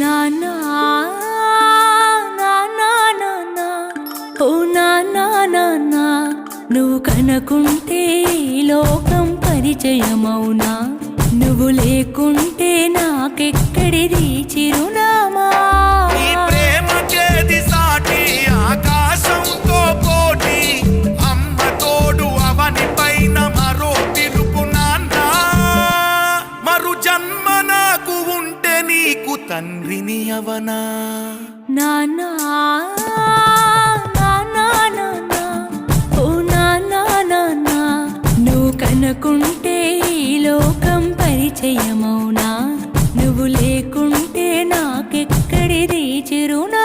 నానా నానా ఓ నానా నానా నువ్వు కనకుంటే లోకం పరిచయమౌనా నువ్వు లేకుంటే నాకెక్కడిది చిరునామా? నీ సాటి ఆకాశంతో కోటి అమ్మ తోడు అవని పైన మరో తిరుపు నాన్న. మరు జన్మ నాకు ఉంటే నీకు తండ్రిని అవనా? నానా నానా నానా నువ్వు కనుకుంటే లోకం పరిచయమౌనా నువ్వు లేకుంటే నాకెక్కడిది చిరునా?